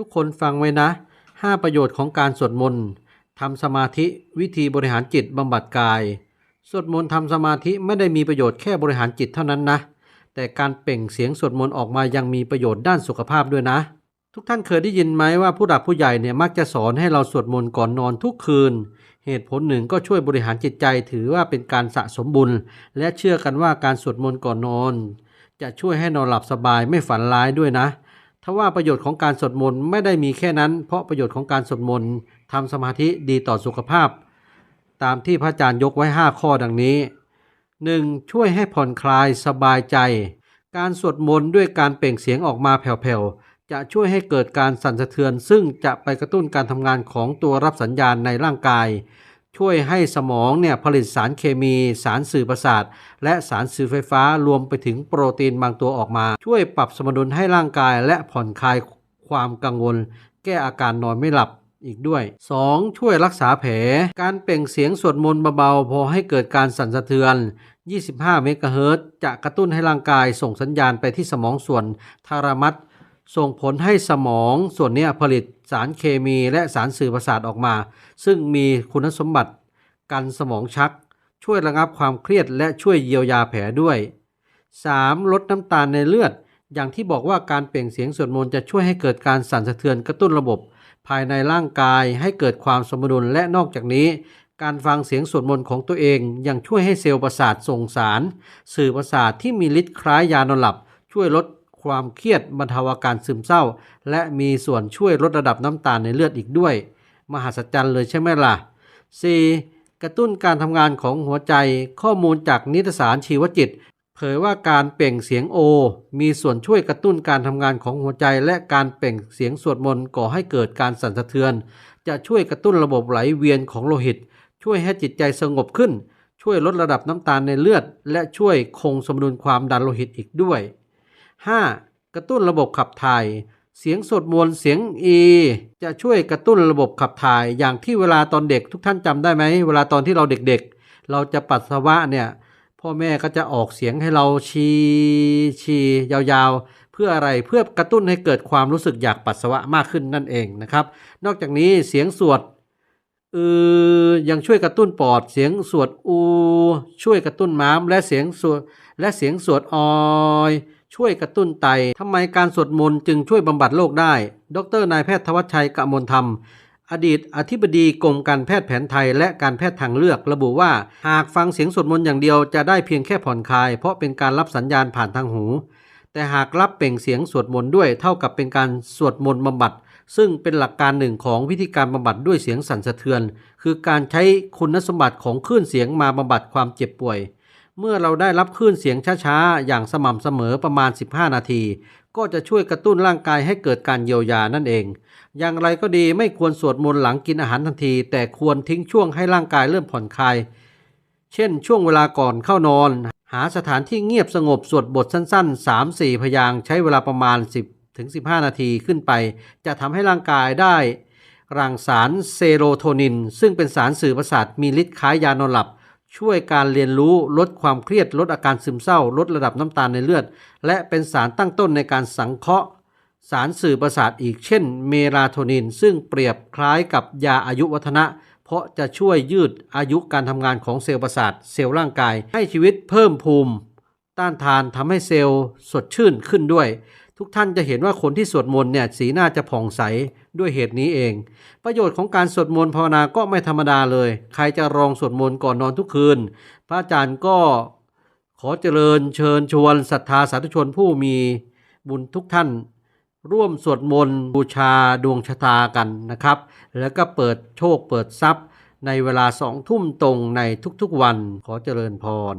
ทุกคนฟังไว้นะ 5 ประโยชน์ของการสวดมนต์ทำสมาธิวิธีบริหารจิตบำบัดกาย สวดมนต์ทำสมาธิไม่ได้มีประโยชน์แค่บริหารจิตเท่านั้นนะ แต่การเป่งเสียงสวดมนต์ออกมายังมีประโยชน์ด้านสุขภาพด้วยนะ ทุกท่านเคยได้ยินไหมว่าผู้หลักผู้ใหญ่เนี่ยมักจะสอนให้เราสวดมนต์ก่อนนอนทุกคืน เหตุผลหนึ่งก็ช่วยบริหารจิตใจถือว่าเป็นการสะสมบุญ และเชื่อกันว่าการสวดมนต์ก่อนนอน จะช่วยให้นอนหลับสบายไม่ฝันร้ายด้วยนะ ทว่าประโยชน์ของการสวดมนต์ไม่ได้มีแค่นั้น เพราะประโยชน์ของการสวดมนต์ทำสมาธิดีต่อสุขภาพ ตามที่พระอาจารย์ยกไว้ 5 ข้อดังนี้ 1. ช่วยให้ผ่อนคลายสบายใจ การสวดมนต์ด้วยการเปล่งเสียงออกมาแผ่วๆ จะช่วยให้เกิดการสั่นสะเทือน ซึ่งจะไปกระตุ้นการทำงานของตัวรับสัญญาณในร่างกาย ช่วยให้สมองเนี่ยผลิตสารเคมีสารสื่อประสาท และสารสื่อไฟฟ้ารวมไปถึงโปรตีนบางตัวออกมา ช่วยปรับสมดุลให้ร่างกายและผ่อนคลายความกังวล แก้อาการนอนไม่หลับอีกด้วย 2. ช่วยรักษาแผล การเปล่งเสียงสวดมนต์เบาๆ พอให้เกิดการสั่นสะเทือน 25 เมกะเฮิรตซ์จะกระตุ้นให้ร่างกายส่งสัญญาณไปที่สมองส่วนทารามัส ส่งผลให้สมองส่วนนี้ผลิตสารเคมีและสารสื่อประสาทออกมา ซึ่งมีคุณสมบัติกันสมองชัก ช่วยระงับความเครียดและช่วยเยียวยาแผลด้วย 3. ลดน้ำตาลในเลือด อย่างที่บอกว่าการเปล่งเสียงสวดมนต์จะช่วยให้เกิดการสั่นสะเทือนกระตุ้นระบบ ภายในร่างกายให้เกิดความสมดุลและนอกจากนี้ การฟังเสียงสวดมนต์ของตัวเองยังช่วยให้เซลล์ประสาทส่งสาร สื่อประสาทที่มีฤทธิ์คล้ายยานอนหลับ ช่วยลด ความเครียดบรรเทาอาการซึมเศร้า และมีส่วนช่วยลดระดับน้ำตาลในเลือดอีกด้วย มหัศจรรย์เลยใช่ไหมล่ะ 4. กระตุ้นการทำงานของหัวใจข้อมูลจากนิตสารชีวจิต เผยว่าการเปล่งเสียงโอ มีส่วนช่วยกระตุ้นการทำงานของหัวใจ และการเปล่งเสียงสวดมนต์ก่อให้เกิดการสั่นสะเทือน จะช่วยกระตุ้นระบบไหลเวียนของโลหิต ช่วยให้จิตใจสงบขึ้น ช่วยลดระดับน้ำตาลในเลือด และช่วยคงสมดุลความดันโลหิตอีกด้วย 5. กระตุ้นระบบขับถ่าย เสียงสวดมนต์เสียงอีจะช่วยกระตุ้นระบบขับถ่าย อย่างที่เวลาตอนเด็กทุกท่านจำได้ไหม เวลาตอนที่เราเด็กๆ เราจะปัสสาวะเนี่ยพ่อแม่ก็จะออกเสียงให้เราชีชียาวๆ เพื่ออะไรเพื่อกระตุ้นให้เกิดความรู้สึกอยากปัสสาวะมากขึ้นนั่นเองนะครับ นอกจากนี้เสียงสวดอือยังช่วยกระตุ้นปอดเสียงสวดอู ช่วยกระตุ้นม้ามและเสียงสวดและเสียงสวดออย ช่วยกระตุ้นไตทำไมการสวดมนต์จึงช่วยบำบัดโรคได้ ดรนายแพทย์ทวัชชัยกมลธรรม อดีตอธิบดีกรมการแพทย์แผนไทยและการแพทย์ทางเลือกระบุว่า หากฟังเสียงสวดมนต์อย่างเดียวจะได้เพียงแค่ผ่อนคลาย เพราะเป็นการรับสัญญาณผ่านทางหู แต่หากรับเปล่งเสียงสวดมนต์ด้วยเท่ากับเป็นการสวดมนต์บำบัดซึ่งเป็นหลักการหนึ่งของวิธีการบำบัดด้วยเสียงสั่นสะเทือน คือการใช้คุณสมบัติของคลื่นเสียงมาบำบัดความเจ็บป่วย เมื่อเราได้รับคลื่นเสียงช้าๆ อย่างสม่ำเสมอประมาณ 15 นาที ก็จะช่วยกระตุ้นร่างกายให้เกิดการเยียวยานั่นเอง อย่างไรก็ดีไม่ควรสวดมนต์หลังกินอาหารทันที แต่ควรทิ้งช่วงให้ร่างกายเริ่มผ่อนคลาย เช่น ช่วงเวลาก่อนเข้านอน หาสถานที่เงียบสงบสวดบทสั้นๆ 3-4 พยางค์ใช้เวลาประมาณ 10ถึง15 นาทีขึ้นไป จะทำให้ร่างกายได้หลั่งสารเซโรโทนิน ซึ่งเป็นสารสื่อประสาทมีฤทธิ์คล้ายยานอนหลับ ช่วยการเรียนรู้ลดความเครียดลดอาการซึมเศร้า ลดระดับน้ำตาลในเลือด และเป็นสารตั้งต้นในการสังเคราะห์ สารสื่อประสาทอีกเช่น เมลาโทนิน ซึ่งเปรียบคล้ายกับยาอายุวัฒนะ เพราะจะช่วยยืดอายุการทำงานของเซลล์ประสาท เซลล์ร่างกาย ให้ชีวิตเพิ่มภูมิ ต้านทานทำให้เซลล์สดชื่นขึ้นด้วย ทุกท่านจะเห็นว่าคนที่สวดมนต์เนี่ยสีหน้าจะผ่องใสด้วยเหตุนี้เอง ประโยชน์ของการสวดมนต์ภาวนาก็ไม่ธรรมดาเลย ใครจะรองสวดมนต์ก่อนนอนทุกคืน พระอาจารย์ก็ขอเจริญเชิญชวนศรัทธาสาธุชนผู้มีบุญทุกท่าน ร่วมสวดมนต์บูชาดวงชะตากันนะครับ แล้วก็เปิดโชคเปิดทรัพย์ ในเวลาสองทุ่มตรงในทุกๆวันขอเจริญพร